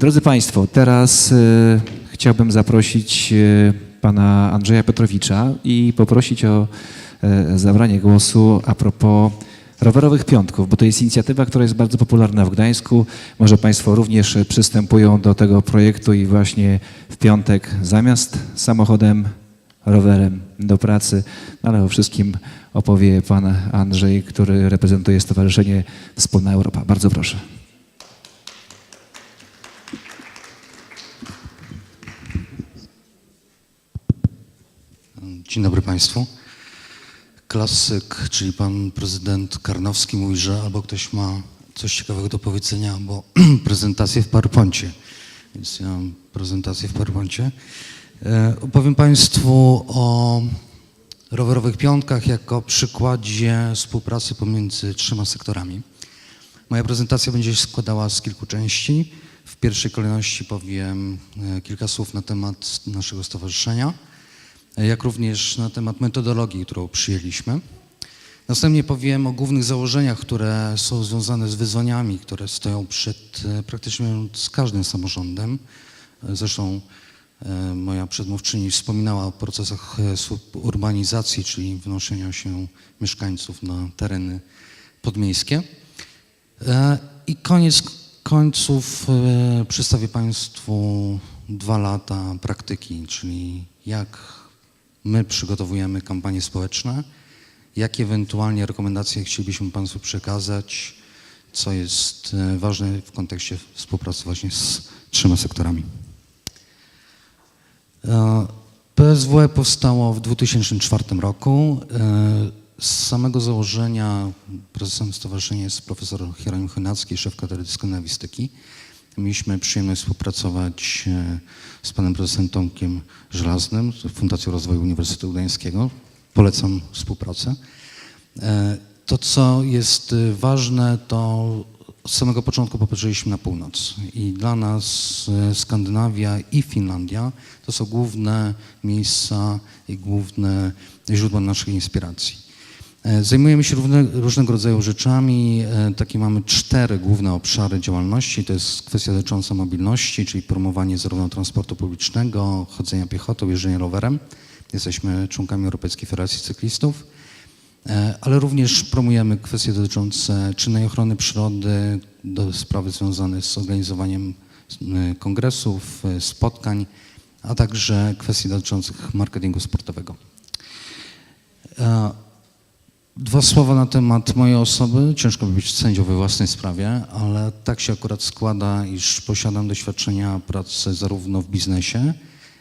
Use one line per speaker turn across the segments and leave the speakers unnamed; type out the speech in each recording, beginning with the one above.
Drodzy Państwo, teraz e, chciałbym zaprosić e, pana Andrzeja Petrowicza i poprosić o e, zabranie głosu a propos rowerowych piątków, bo to jest inicjatywa, która jest bardzo popularna w Gdańsku. Może Państwo również przystępują do tego projektu i właśnie w piątek zamiast samochodem, rowerem do pracy, ale o wszystkim opowie pan Andrzej, który reprezentuje Stowarzyszenie Wspólna Europa. Bardzo proszę.
Dzień dobry Państwu. Klasyk, czyli pan prezydent Karnowski mówi, że albo ktoś ma coś ciekawego do powiedzenia, albo prezentację w PowerPoincie. Więc ja mam prezentację w PowerPoincie. E, Opowiem Państwu o rowerowych piątkach jako przykładzie współpracy pomiędzy trzema sektorami. Moja prezentacja będzie się składała z kilku części. W pierwszej kolejności powiem e, kilka słów na temat naszego stowarzyszenia jak również na temat metodologii, którą przyjęliśmy. Następnie powiem o głównych założeniach, które są związane z wyzwaniami, które stoją przed e, praktycznie mówiąc każdym samorządem. E, Zresztą e, moja przedmówczyni wspominała o procesach suburbanizacji, czyli wnoszenia się mieszkańców na tereny podmiejskie. I koniec końców przedstawię Państwu dwa lata praktyki, czyli jak my przygotowujemy kampanie społeczne, jakie ewentualnie rekomendacje chcielibyśmy Państwu przekazać, co jest e, ważne w kontekście współpracy właśnie z trzema sektorami. E, PSW powstało w 2004 roku. E, Z samego założenia prezesem stowarzyszenia jest profesor Hieronim Chynacki, szef katedry skandawistyki. Mieliśmy przyjemność współpracować e, z panem profesorem Tomkiem Żelaznym z Fundacją Rozwoju Uniwersytetu Gdańskiego. Polecam współpracę. E, To, co jest e, ważne, to od samego początku popatrzyliśmy na północ i dla nas Skandynawia i Finlandia to są główne miejsca i główne źródła naszej inspiracji. E, Zajmujemy się równe, różnego rodzaju rzeczami. E, Takie mamy cztery główne obszary działalności. To jest kwestia dotycząca mobilności, czyli promowanie zarówno transportu publicznego, chodzenia piechotą, jeżdżenia rowerem. Jesteśmy członkami Europejskiej Federacji Cyklistów, E, ale również promujemy kwestie dotyczące czynnej ochrony przyrody, do sprawy związane z organizowaniem kongresów, spotkań, a także kwestii dotyczących marketingu sportowego. Dwa słowa na temat mojej osoby. Ciężko być sędzią we własnej sprawie, ale tak się akurat składa, iż posiadam doświadczenia pracy zarówno w biznesie,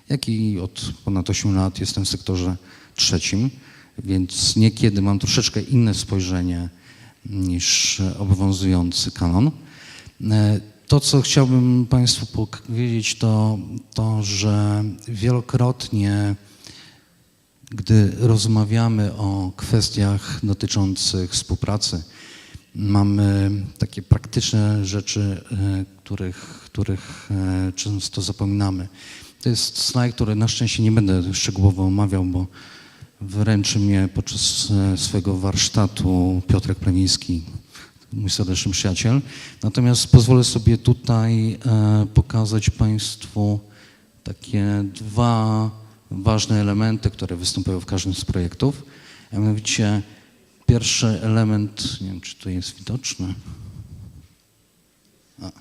jak i od ponad 8 lat jestem w sektorze trzecim, więc niekiedy mam troszeczkę inne spojrzenie niż obowiązujący kanon. To, co chciałbym Państwu powiedzieć, to to, że wielokrotnie gdy rozmawiamy o kwestiach dotyczących współpracy, mamy takie praktyczne rzeczy, e, których, których e, często zapominamy. To jest slajd, który na szczęście nie będę szczegółowo omawiał, bo wręczy mnie podczas e, swojego warsztatu Piotrek Plemiński, mój serdeczny przyjaciel. Natomiast pozwolę sobie tutaj pokazać Państwu takie dwa ważne elementy, które występują w każdym z projektów. A mianowicie pierwszy element, nie wiem czy to jest widoczne. A,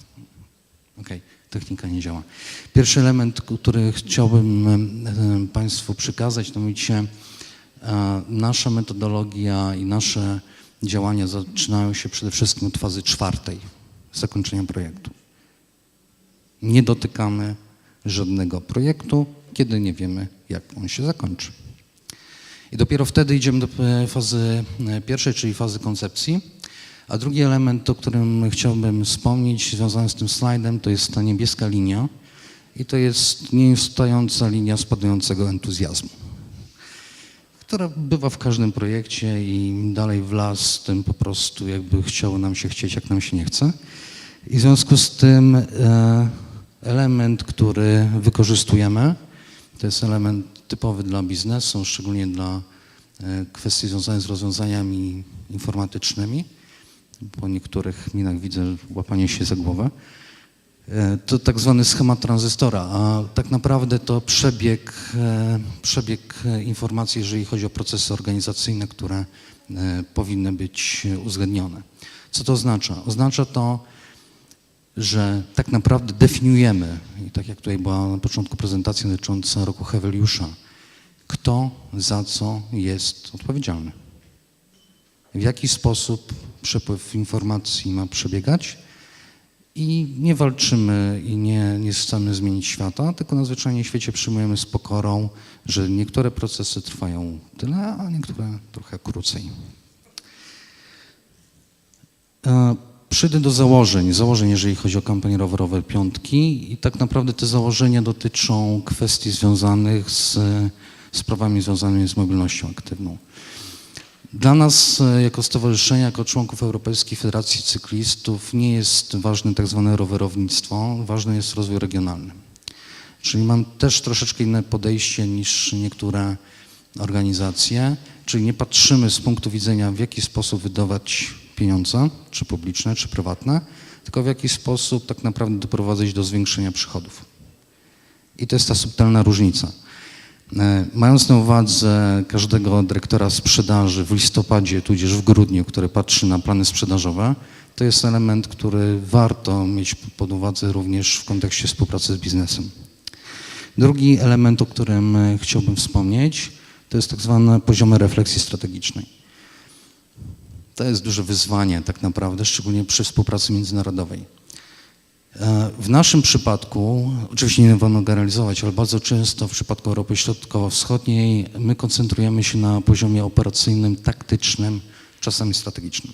Okej, technika nie działa. Pierwszy element, który chciałbym e, Państwu przekazać, to mianowicie e, nasza metodologia i nasze działania zaczynają się przede wszystkim od fazy czwartej zakończenia projektu. Nie dotykamy żadnego projektu, kiedy nie wiemy, jak on się zakończy. I dopiero wtedy idziemy do e, fazy e, pierwszej, czyli fazy koncepcji. A drugi element, o którym chciałbym wspomnieć, związany z tym slajdem, to jest ta niebieska linia. I to jest nieustająca linia spadającego entuzjazmu, która bywa w każdym projekcie i dalej w las, tym po prostu jakby chciało nam się chcieć, jak nam się nie chce. I w związku z tym e, element, który wykorzystujemy, to jest element typowy dla biznesu, szczególnie dla e, kwestii związanych z rozwiązaniami informatycznymi. Po niektórych minach widzę łapanie się za głowę. E, To tak zwany schemat tranzystora, a tak naprawdę to przebieg, e, przebieg informacji, jeżeli chodzi o procesy organizacyjne, które powinny być uzgodnione. Co to oznacza? Oznacza to, że tak naprawdę definiujemy, i tak jak tutaj była na początku prezentacja dotycząca roku Heweliusza, kto za co jest odpowiedzialny. W jaki sposób przepływ informacji ma przebiegać i nie walczymy i nie, nie chcemy zmienić świata, tylko na zwyczajnie świecie przyjmujemy z pokorą, że niektóre procesy trwają tyle, a niektóre trochę krócej. E, Przejdę do założeń. Założeń, jeżeli chodzi o kampanię rowerowe piątki. I tak naprawdę te założenia dotyczą kwestii związanych z sprawami związanymi z mobilnością aktywną. Dla nas, e, jako stowarzyszenia, jako członków Europejskiej Federacji Cyklistów, nie jest ważne tak zwane rowerownictwo, ważny jest rozwój regionalny. Czyli mam też troszeczkę inne podejście niż niektóre organizacje, czyli nie patrzymy z punktu widzenia, w jaki sposób wydawać pieniądze, czy publiczne, czy prywatne, tylko w jaki sposób tak naprawdę doprowadzać do zwiększenia przychodów. I to jest ta subtelna różnica. E, Mając na uwadze każdego dyrektora sprzedaży w listopadzie, tudzież w grudniu, który patrzy na plany sprzedażowe, to jest element, który warto mieć pod uwadze również w kontekście współpracy z biznesem. Drugi element, o którym chciałbym wspomnieć, to jest tak zwane poziomy refleksji strategicznej. To jest duże wyzwanie tak naprawdę, szczególnie przy współpracy międzynarodowej. E, W naszym przypadku, oczywiście nie wolno generalizować, ale bardzo często w przypadku Europy Środkowo-Wschodniej my koncentrujemy się na poziomie operacyjnym, taktycznym, czasami strategicznym.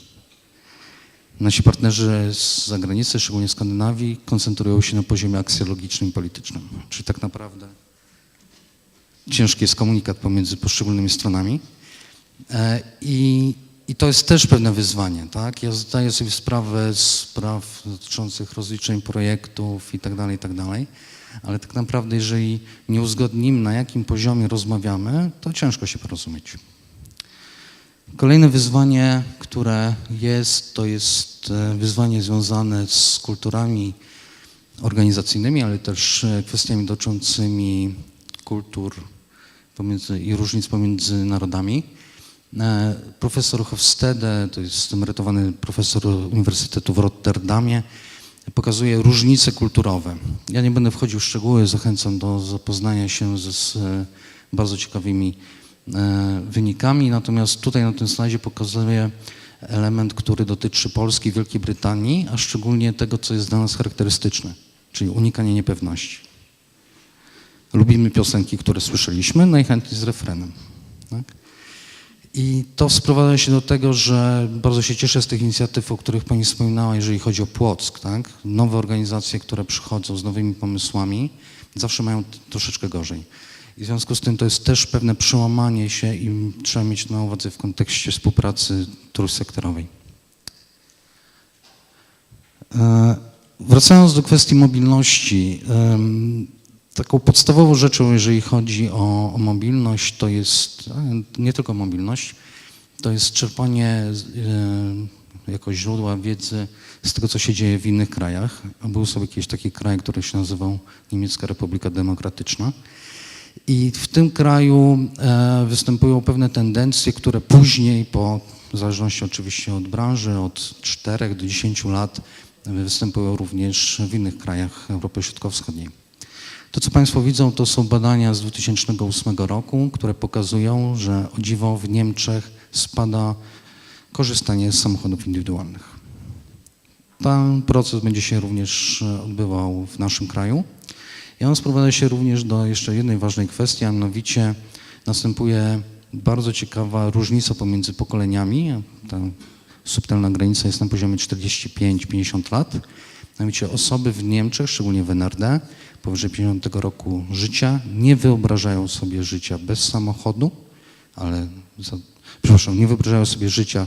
Nasi partnerzy z zagranicy, szczególnie Skandynawii, koncentrują się na poziomie aksjologicznym i politycznym. Czyli tak naprawdę ciężki jest komunikat pomiędzy poszczególnymi stronami. E, I, I to jest też pewne wyzwanie. Tak? Ja zdaję sobie sprawę z spraw dotyczących rozliczeń projektów i tak dalej, i tak dalej. Ale tak naprawdę, jeżeli nie uzgodnimy, na jakim poziomie rozmawiamy, to ciężko się porozumieć. Kolejne wyzwanie, które jest, to jest e, wyzwanie związane z kulturami organizacyjnymi, ale też e, kwestiami dotyczącymi kultur i różnic pomiędzy narodami. E, Profesor Hofstede, to jest emerytowany profesor Uniwersytetu w Rotterdamie, pokazuje różnice kulturowe. Ja nie będę wchodził w szczegóły, zachęcam do zapoznania się z, e, bardzo ciekawymi e, wynikami, natomiast tutaj na tym slajdzie pokazuję element, który dotyczy Polski i Wielkiej Brytanii, a szczególnie tego, co jest dla nas charakterystyczne, czyli unikanie niepewności. Lubimy piosenki, które słyszeliśmy, najchętniej z refrenem. Tak? I to sprowadza się do tego, że bardzo się cieszę z tych inicjatyw, o których Pani wspominała, jeżeli chodzi o Płock. Tak? Nowe organizacje, które przychodzą z nowymi pomysłami, zawsze mają troszeczkę gorzej. I w związku z tym to jest też pewne przełamanie się i trzeba mieć na uwadze w kontekście współpracy trójsektorowej. E, Wracając do kwestii mobilności, taką podstawową rzeczą, jeżeli chodzi o, o mobilność, to jest nie tylko mobilność, to jest czerpanie e, jako źródła wiedzy z tego, co się dzieje w innych krajach. Był sobie jakiś taki kraj, który się nazywał Niemiecka Republika Demokratyczna. I w tym kraju e, występują pewne tendencje, które później, po, w zależności oczywiście od branży, od 4 do 10 lat, występują również w innych krajach Europy Środkowo-Wschodniej. To, co Państwo widzą, to są badania z 2008 roku, które pokazują, że o dziwo w Niemczech spada korzystanie z samochodów indywidualnych. Ten proces będzie się również odbywał w naszym kraju. I on sprowadza się również do jeszcze jednej ważnej kwestii, a mianowicie następuje bardzo ciekawa różnica pomiędzy pokoleniami. Ta subtelna granica jest na poziomie 45-50 lat. Mianowicie osoby w Niemczech, szczególnie w NRD, powyżej 50 roku życia, nie wyobrażają sobie życia bez samochodu, ale, za, przepraszam, nie wyobrażają sobie życia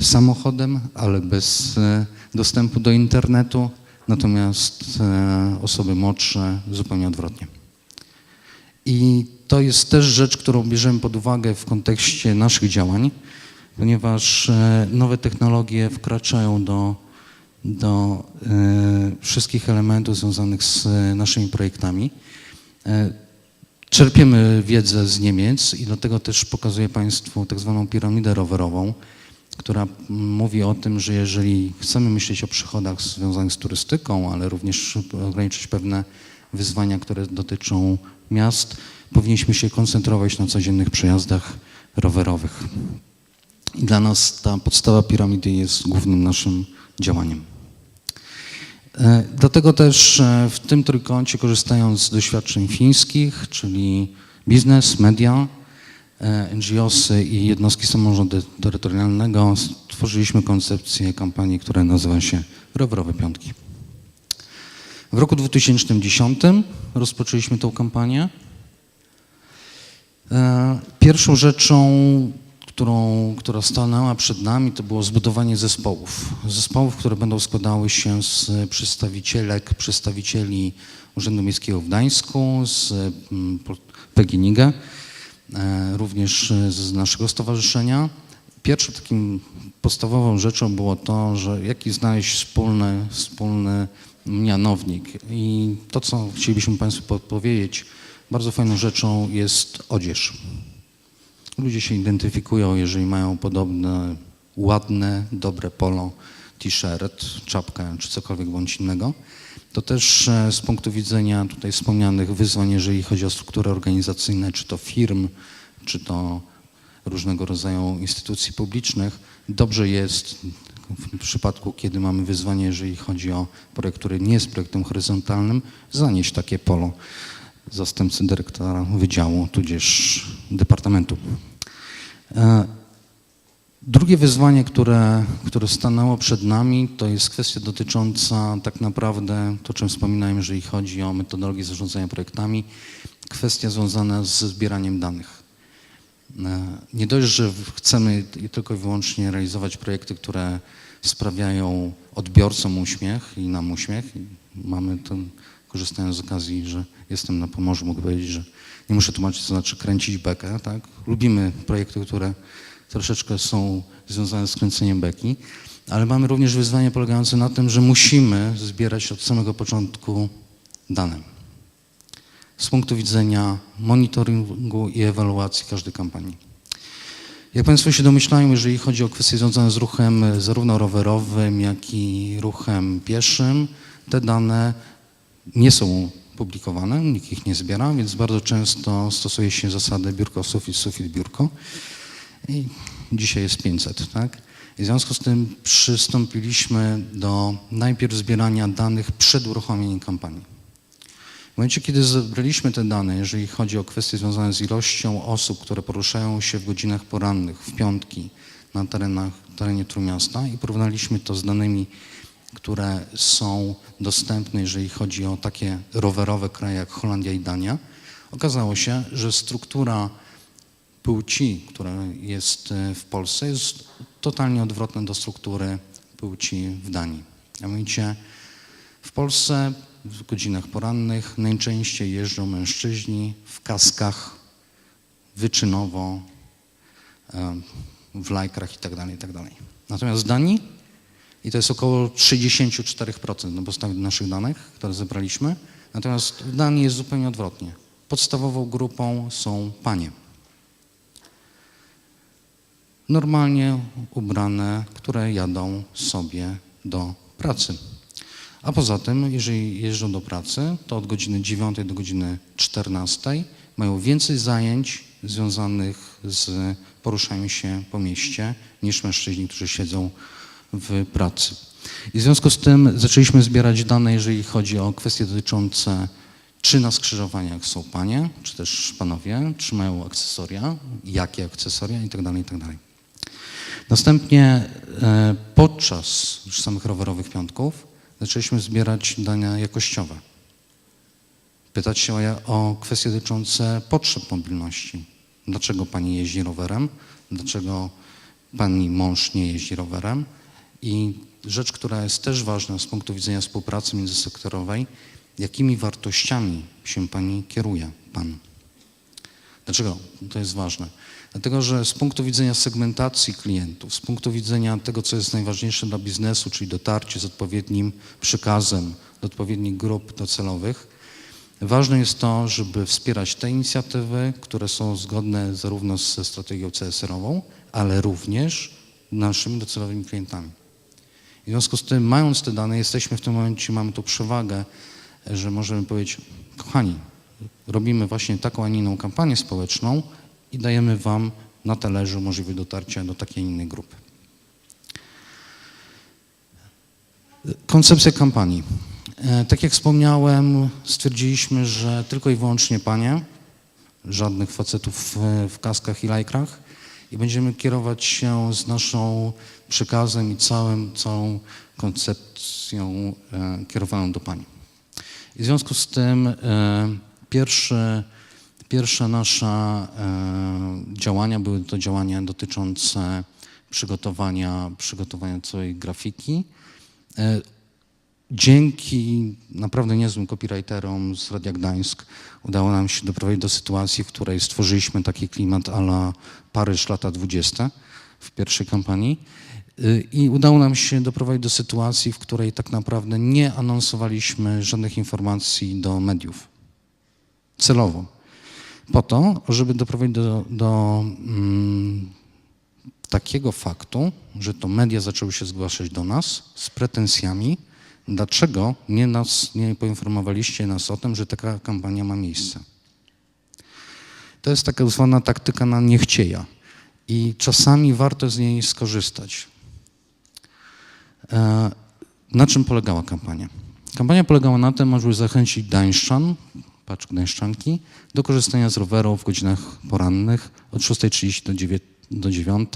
samochodem, ale bez e, dostępu do internetu, natomiast e, osoby młodsze zupełnie odwrotnie. I to jest też rzecz, którą bierzemy pod uwagę w kontekście naszych działań, ponieważ e, nowe technologie wkraczają do do e, wszystkich elementów związanych z e, naszymi projektami. E, Czerpiemy wiedzę z Niemiec i dlatego też pokazuję Państwu tak zwaną piramidę rowerową, która mówi o tym, że jeżeli chcemy myśleć o przychodach związanych z turystyką, ale również ograniczyć pewne wyzwania, które dotyczą miast, powinniśmy się koncentrować na codziennych przejazdach rowerowych. I dla nas ta podstawa piramidy jest głównym naszym działaniem. E, Dlatego też e, w tym trójkącie, korzystając z doświadczeń fińskich, czyli biznes, media, e, NGOsy i jednostki samorządu terytorialnego, stworzyliśmy koncepcję kampanii, która nazywa się Rowerowe Piątki. W roku 2010 rozpoczęliśmy tą kampanię. Pierwszą rzeczą, którą, która stanęła przed nami, to było zbudowanie zespołów. Zespołów, które będą składały się z przedstawicielek, przedstawicieli Urzędu Miejskiego w Gdańsku, z mm, PGNiG, e, również z naszego stowarzyszenia. Pierwszą takim podstawową rzeczą było to, że jaki znaleźć wspólny, wspólny mianownik. I to, co chcielibyśmy Państwu podpowiedzieć, bardzo fajną rzeczą jest odzież. Ludzie się identyfikują, jeżeli mają podobne, ładne, dobre polo, t-shirt, czapkę czy cokolwiek bądź innego. To też e, z punktu widzenia tutaj wspomnianych wyzwań, jeżeli chodzi o struktury organizacyjne, czy to firm, czy to różnego rodzaju instytucji publicznych, dobrze jest w przypadku, kiedy mamy wyzwanie, jeżeli chodzi o projekt, który nie jest projektem horyzontalnym, zanieść takie polo zastępcy dyrektora wydziału, tudzież departamentu. E, Drugie wyzwanie, które, które stanęło przed nami, to jest kwestia dotycząca tak naprawdę, to czym wspominałem, jeżeli chodzi o metodologię zarządzania projektami, kwestia związana z zbieraniem danych. E, Nie dość, że chcemy tylko i wyłącznie realizować projekty, które sprawiają odbiorcom uśmiech i nam uśmiech. Mamy to, korzystając z okazji, że jestem na Pomorzu, mogę powiedzieć, że nie muszę tłumaczyć, co znaczy kręcić bekę. Tak? Lubimy projekty, które troszeczkę są związane z kręceniem beki, ale mamy również wyzwanie polegające na tym, że musimy zbierać od samego początku dane z punktu widzenia monitoringu i ewaluacji każdej kampanii. Jak Państwo się domyślają, jeżeli chodzi o kwestie związane z ruchem zarówno rowerowym, jak i ruchem pieszym, te dane nie są publikowane, nikt ich nie zbiera, więc bardzo często stosuje się zasadę biurko, sufit, sufit, biurko. I dzisiaj jest 500, tak? I w związku z tym przystąpiliśmy do najpierw zbierania danych przed uruchomieniem kampanii. W momencie, kiedy zebraliśmy te dane, jeżeli chodzi o kwestie związane z ilością osób, które poruszają się w godzinach porannych, w piątki na terenach, terenie Trójmiasta i porównaliśmy to z danymi, które są dostępne, jeżeli chodzi o takie rowerowe kraje jak Holandia i Dania, okazało się, że struktura płci, która jest e, w Polsce, jest totalnie odwrotna do struktury płci w Danii. A mianowicie w Polsce w godzinach porannych najczęściej jeżdżą mężczyźni w kaskach, wyczynowo, e, w lajkrach itd., itd. Natomiast w Danii, i to jest około 64% na podstawie naszych danych, które zebraliśmy, natomiast w Danii jest zupełnie odwrotnie. Podstawową grupą są panie. Normalnie ubrane, które jadą sobie do pracy. A poza tym, jeżeli jeżdżą do pracy, to od godziny 9 do godziny 14 mają więcej zajęć związanych z poruszaniem się po mieście niż mężczyźni, którzy siedzą w pracy. I w związku z tym zaczęliśmy zbierać dane, jeżeli chodzi o kwestie dotyczące czy na skrzyżowaniach są panie, czy też panowie, czy mają akcesoria, jakie akcesoria itd. itd. Następnie e, podczas już samych rowerowych piątków zaczęliśmy zbierać dane jakościowe. Pytać się o, o kwestie dotyczące potrzeb mobilności. Dlaczego pani jeździ rowerem? Dlaczego pani mąż nie jeździ rowerem? I rzecz, która jest też ważna z punktu widzenia współpracy międzysektorowej, jakimi wartościami się pani kieruje, pan? Dlaczego to jest ważne? Dlatego, że z punktu widzenia segmentacji klientów, z punktu widzenia tego, co jest najważniejsze dla biznesu, czyli dotarcie z odpowiednim przekazem do odpowiednich grup docelowych, ważne jest to, żeby wspierać te inicjatywy, które są zgodne zarówno ze strategią CSR-ową, ale również naszymi docelowymi klientami. W związku z tym, mając te dane, jesteśmy w tym momencie, mamy tu przewagę, że możemy powiedzieć, kochani, robimy właśnie taką, a nie inną kampanię społeczną i dajemy Wam na talerzu możliwość dotarcia do takiej innej grupy. Koncepcja kampanii. E, Tak jak wspomniałem, stwierdziliśmy, że tylko i wyłącznie panie, żadnych facetów w kaskach i lajkrach i będziemy kierować się z naszą przekazem i całym, całą koncepcją e, kierowaną do pań. I w związku z tym e, pierwsze, pierwsze nasze e, działania były to działania dotyczące przygotowania, przygotowania całej grafiki. E, Dzięki naprawdę niezłym copywriterom z Radia Gdańsk udało nam się doprowadzić do sytuacji, w której stworzyliśmy taki klimat ala Paryż lata 20 w pierwszej kampanii. Y, I udało nam się doprowadzić do sytuacji, w której tak naprawdę nie anonsowaliśmy żadnych informacji do mediów. Celowo. Po to, żeby doprowadzić do, do mm, takiego faktu, że to media zaczęły się zgłaszać do nas z pretensjami, dlaczego nie, nas, nie poinformowaliście nas o tym, że taka kampania ma miejsce. To jest taka zwana taktyka na niechcieja i czasami warto z niej skorzystać. E, Na czym polegała kampania? Kampania polegała na tym, żeby zachęcić Gdańszczan, patrz Gdańszczanki, do korzystania z rowerów w godzinach porannych od 6.30 do 9 do 9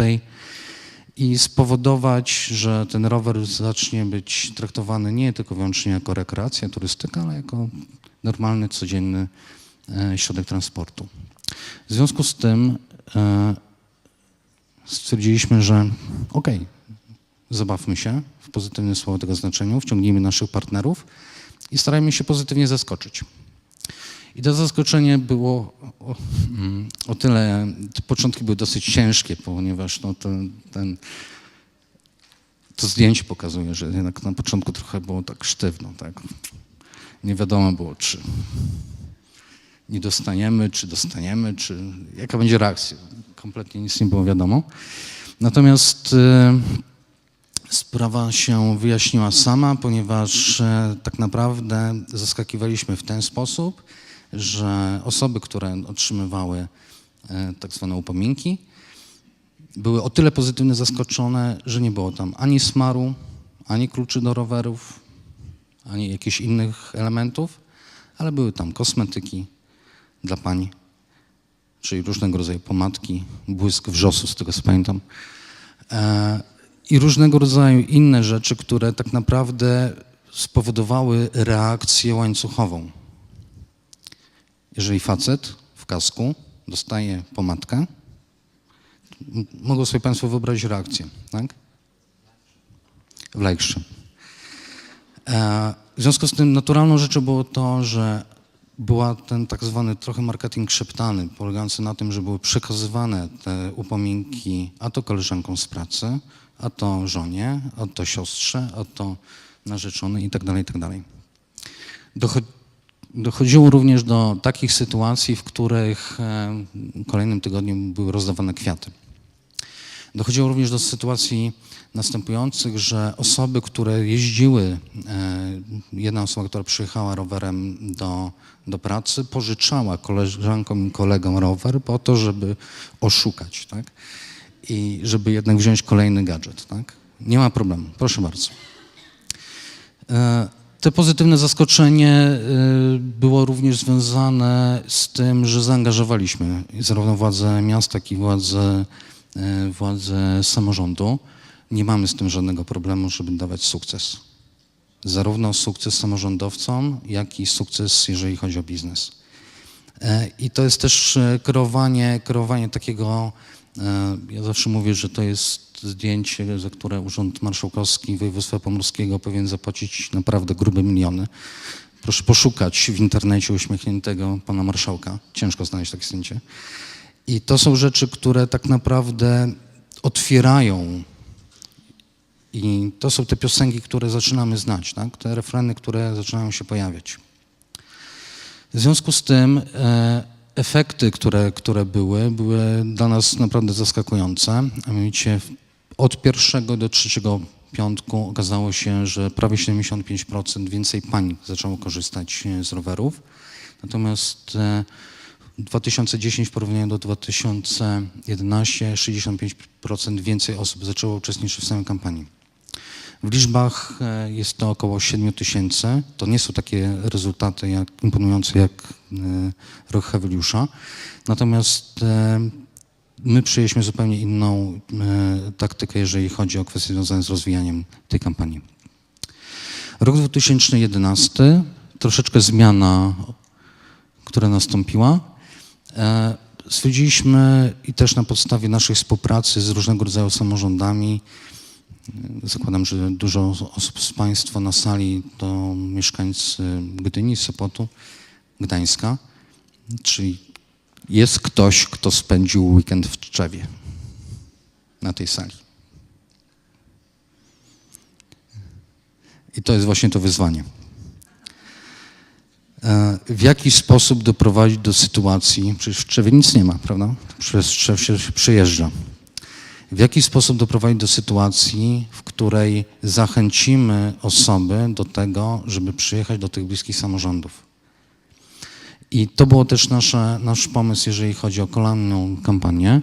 i spowodować, że ten rower zacznie być traktowany nie tylko wyłącznie jako rekreacja, turystyka, ale jako normalny, codzienny e, środek transportu. W związku z tym e, stwierdziliśmy, że okej, zabawmy się w pozytywnym słowo tego znaczeniu, wciągnijmy naszych partnerów i starajmy się pozytywnie zaskoczyć. I to zaskoczenie było o, mm, o tyle, te początki były dosyć ciężkie, ponieważ no, ten, ten, to zdjęcie pokazuje, że jednak na początku trochę było tak sztywno, tak? Nie wiadomo było, czy nie dostaniemy, czy dostaniemy, czy jaka będzie reakcja. Kompletnie nic nie było wiadomo. Natomiast y, sprawa się wyjaśniła sama, ponieważ e, tak naprawdę zaskakiwaliśmy w ten sposób, że osoby, które otrzymywały e, tak zwane upominki, były o tyle pozytywnie zaskoczone, że nie było tam ani smaru, ani kluczy do rowerów, ani jakichś innych elementów, ale były tam kosmetyki dla pań, czyli różnego rodzaju pomadki, błysk wrzosu, z tego co pamiętam, e, i różnego rodzaju inne rzeczy, które tak naprawdę spowodowały reakcję łańcuchową. Jeżeli facet w kasku dostaje pomadkę, mogą sobie Państwo wyobrazić reakcję, tak? W lajkrze. E, W związku z tym naturalną rzeczą było to, że była ten tak zwany trochę marketing szeptany, polegający na tym, że były przekazywane te upominki a to koleżankom z pracy, a to żonie, a to siostrze, a to narzeczonej i tak dalej, i tak Dochodziło również do takich sytuacji, w których e, kolejnym tygodniu były rozdawane kwiaty. Dochodziło również do sytuacji następujących, że osoby, które jeździły, e, jedna osoba, która przyjechała rowerem do, do pracy, pożyczała koleżankom i kolegom rower po to, żeby oszukać, tak? I żeby jednak wziąć kolejny gadżet, tak? Nie ma problemu, proszę bardzo. E, Te pozytywne zaskoczenie e, było również związane z tym, że zaangażowaliśmy zarówno władze miasta, jak i władze, e, władze samorządu. Nie mamy z tym żadnego problemu, żeby dawać sukces. Zarówno sukces samorządowcom, jak i sukces, jeżeli chodzi o biznes. I to jest też kreowanie, kreowanie takiego, ja zawsze mówię, że to jest zdjęcie, za które Urząd Marszałkowski Województwa Pomorskiego powinien zapłacić naprawdę grube miliony, Proszę poszukać w internecie uśmiechniętego pana marszałka. Ciężko znaleźć takie zdjęcie. I to są rzeczy, które tak naprawdę otwierają i to są te piosenki, które zaczynamy znać, tak? te refreny, które zaczynają się pojawiać. W związku z tym e, efekty, które, które były, były dla nas naprawdę zaskakujące. A mianowicie od pierwszego do trzeciego piątku okazało się, że prawie 75% więcej pań zaczęło korzystać e, z rowerów. Natomiast e, 2010 w porównaniu do 2011 65% więcej osób zaczęło uczestniczyć w samej kampanii. W liczbach e, jest to około 7 tysięcy. To nie są takie rezultaty jak, imponujące jak e, rok Heweliusza. Natomiast e, my przyjęliśmy zupełnie inną taktykę, jeżeli chodzi o kwestie związane z rozwijaniem tej kampanii. Rok 2011, troszeczkę zmiana, która nastąpiła. Stwierdziliśmy i też na podstawie naszej współpracy z różnego rodzaju samorządami, zakładam, że dużo osób z Państwa na sali to mieszkańcy Gdyni, Sopotu, Gdańska, czyli jest ktoś, kto spędził weekend w Tczewie na tej sali. I to jest właśnie to wyzwanie. E, W jaki sposób doprowadzić do sytuacji, przecież w Tczewie nic nie ma, prawda? Przez Tczew się przyjeżdża. W jaki sposób doprowadzić do sytuacji, w której zachęcimy osoby do tego, żeby przyjechać do tych bliskich samorządów? I to było też nasze, nasz pomysł, jeżeli chodzi o kolejną kampanię.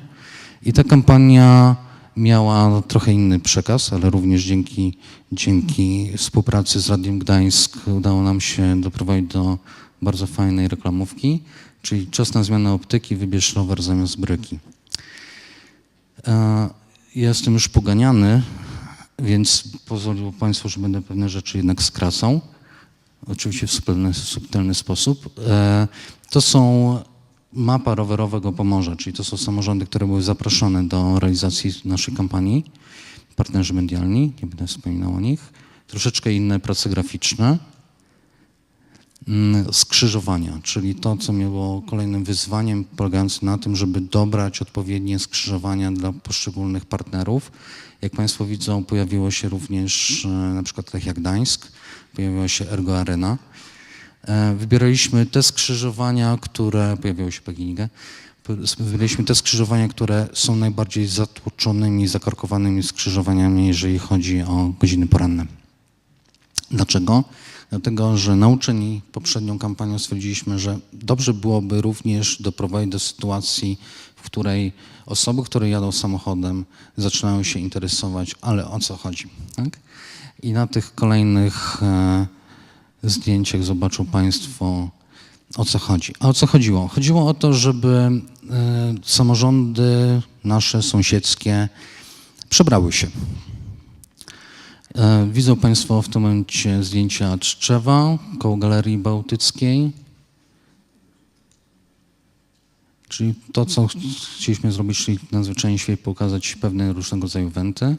I ta kampania miała trochę inny przekaz, ale również dzięki, dzięki współpracy z Radiem Gdańsk udało nam się doprowadzić do bardzo fajnej reklamówki, czyli czas na zmianę optyki, wybierz rower zamiast bryki. E, Ja jestem już poganiany, więc pozwolił Państwu, że będę pewne rzeczy jednak skracał. Oczywiście w subtelny, subtelny sposób. E, To są mapa rowerowego Pomorza, czyli to są samorządy, które były zaproszone do realizacji naszej kampanii, partnerzy medialni, nie będę wspominał o nich. Troszeczkę inne prace graficzne. Mm, Skrzyżowania, czyli to, co było kolejnym wyzwaniem polegającym na tym, żeby dobrać odpowiednie skrzyżowania dla poszczególnych partnerów. Jak Państwo widzą, pojawiło się również e, na przykład Lechia Gdańsk, pojawiła się Ergo Arena. E, Wybieraliśmy te skrzyżowania, które pojawiały się PGNiG. Wybieraliśmy te skrzyżowania, które są najbardziej zatłoczonymi, zakorkowanymi skrzyżowaniami, jeżeli chodzi o godziny poranne. Dlaczego? Dlatego, że nauczeni poprzednią kampanią stwierdziliśmy, że dobrze byłoby również doprowadzić do sytuacji, w której osoby, które jadą samochodem, zaczynają się interesować, ale o co chodzi. Tak? I na tych kolejnych e, zdjęciach zobaczą Państwo, o co chodzi. A o co chodziło? Chodziło o to, żeby e, samorządy nasze sąsiedzkie przebrały się. E, Widzą Państwo w tym momencie zdjęcia Tczewa koło Galerii Bałtyckiej. Czyli to, co ch- chcieliśmy zrobić, czyli nadzwyczajnie świetnie pokazać pewne różnego rodzaju wenty.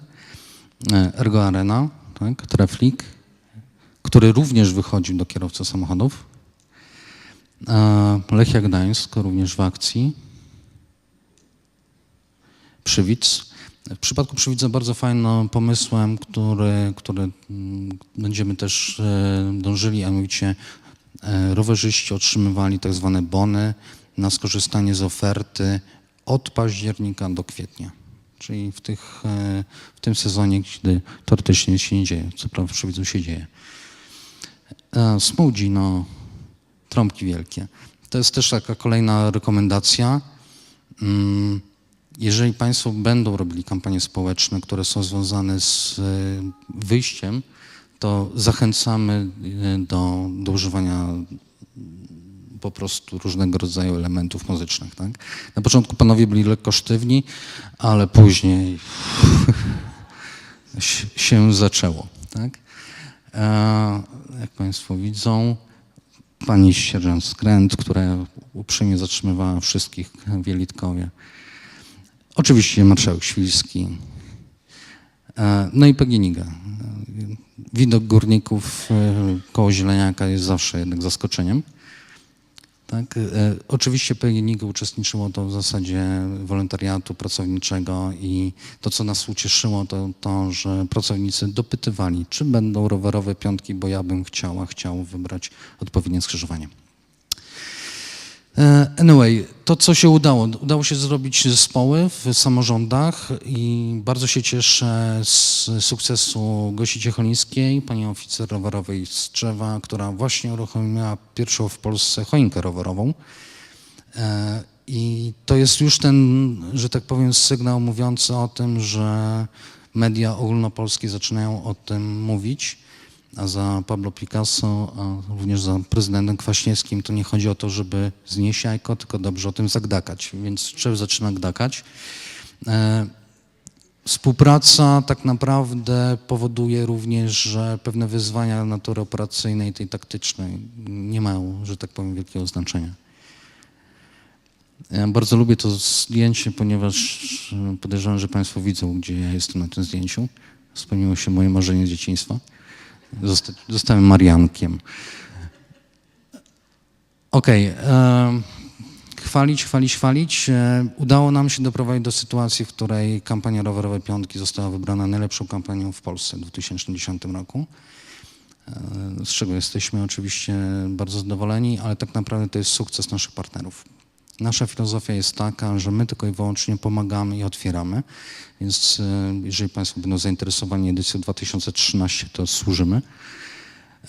E, Ergo Arena, tak, Treflik, który również wychodził do kierowców samochodów. E, Lechia Gdańsk również w akcji. Przywidz. W przypadku Przywidza bardzo fajnym pomysłem, który, który mm, będziemy też e, dążyli, a mianowicie e, rowerzyści otrzymywali tak zwane bony na skorzystanie z oferty od października do kwietnia. Czyli w, tych, e, w tym sezonie, kiedy teoretycznie nic się nie dzieje, co prawda w się dzieje. E, Smudzino, trąbki wielkie. To jest też taka kolejna rekomendacja. Jeżeli Państwo będą robili kampanie społeczne, które są związane z e, wyjściem, to zachęcamy e, do, do używania po prostu różnego rodzaju elementów muzycznych. Tak? Na początku panowie byli lekko sztywni, ale później się- zaczęło. Tak? E, Jak Państwo widzą, pani sierżant Skręt, która uprzejmie zatrzymywała wszystkich w Wielitkowie. Oczywiście marszałek Świlski. E, No i PGNiG. widok górników e, koło Zieleniaka jest zawsze jednak zaskoczeniem. Tak, e, oczywiście PGNiG uczestniczyło to w zasadzie wolontariatu pracowniczego i to, co nas ucieszyło, to to, że pracownicy dopytywali, czy będą rowerowe piątki, bo ja bym chciała, chciał wybrać odpowiednie skrzyżowanie. E, Anyway, to co się udało? Udało się zrobić zespoły w samorządach i bardzo się cieszę z sukcesu Gosi Ciecholińskiej, pani oficer rowerowej z Drzewa, która właśnie uruchomiła pierwszą w Polsce choinkę rowerową. E, I to jest już ten, że tak powiem, sygnał mówiący o tym, że media ogólnopolskie zaczynają o tym mówić, za Pablo Picasso, a również za prezydentem Kwaśniewskim to nie chodzi o to, żeby znieść jajko, tylko dobrze o tym zagdakać. Więc Drzew zaczyna gdakać. E, Współpraca tak naprawdę powoduje również, że pewne wyzwania natury operacyjnej, tej taktycznej nie mają, że tak powiem, wielkiego znaczenia. Ja bardzo lubię to zdjęcie, ponieważ podejrzewam, że Państwo widzą, gdzie ja jestem na tym zdjęciu. Spełniło się moje marzenie z dzieciństwa. Zosta- Zostałem Mariankiem. Okej. em, chwalić, chwalić, chwalić. E, Udało nam się doprowadzić do sytuacji, w której kampania rowerowe piątki została wybrana najlepszą kampanią w Polsce w 2010 roku. E, Z czego jesteśmy oczywiście bardzo zadowoleni, ale tak naprawdę to jest sukces naszych partnerów. Nasza filozofia jest taka, że my tylko i wyłącznie pomagamy i otwieramy, więc e, jeżeli Państwo będą zainteresowani edycją 2013, to służymy.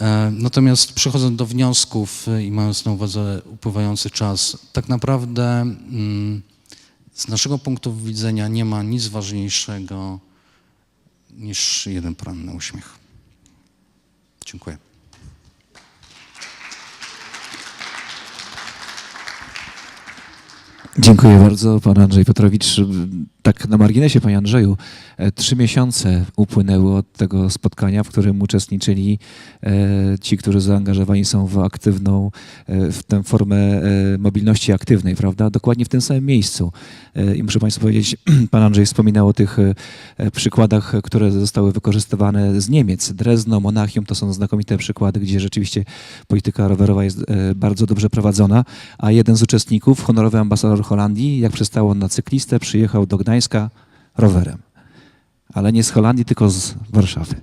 E, Natomiast przechodząc do wniosków e, i mając na uwadze upływający czas, tak naprawdę mm, z naszego punktu widzenia nie ma nic ważniejszego niż jeden poranny uśmiech. Dziękuję.
Dziękuję bardzo, pan Andrzej Piotrowicz. Tak na marginesie, panie Andrzeju, e, trzy miesiące upłynęły od tego spotkania, w którym uczestniczyli e, ci, którzy zaangażowani są w aktywną, e, w tę formę mobilności aktywnej, prawda? Dokładnie w tym samym miejscu. I muszę państwu powiedzieć, pan Andrzej wspominał o tych przykładach, które zostały wykorzystywane z Niemiec. Drezno, Monachium to są znakomite przykłady, gdzie rzeczywiście polityka rowerowa jest bardzo dobrze prowadzona, a jeden z uczestników, honorowy ambasador Holandii, jak przystało na cyklistę, przyjechał do Gdańska rowerem. Ale nie z Holandii, tylko z Warszawy.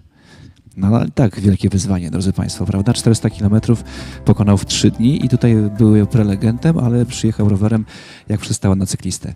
No ale tak, wielkie wyzwanie, drodzy Państwo, prawda? 400 kilometrów pokonał w trzy dni i tutaj był prelegentem, ale przyjechał rowerem, jak przystało na cyklistę.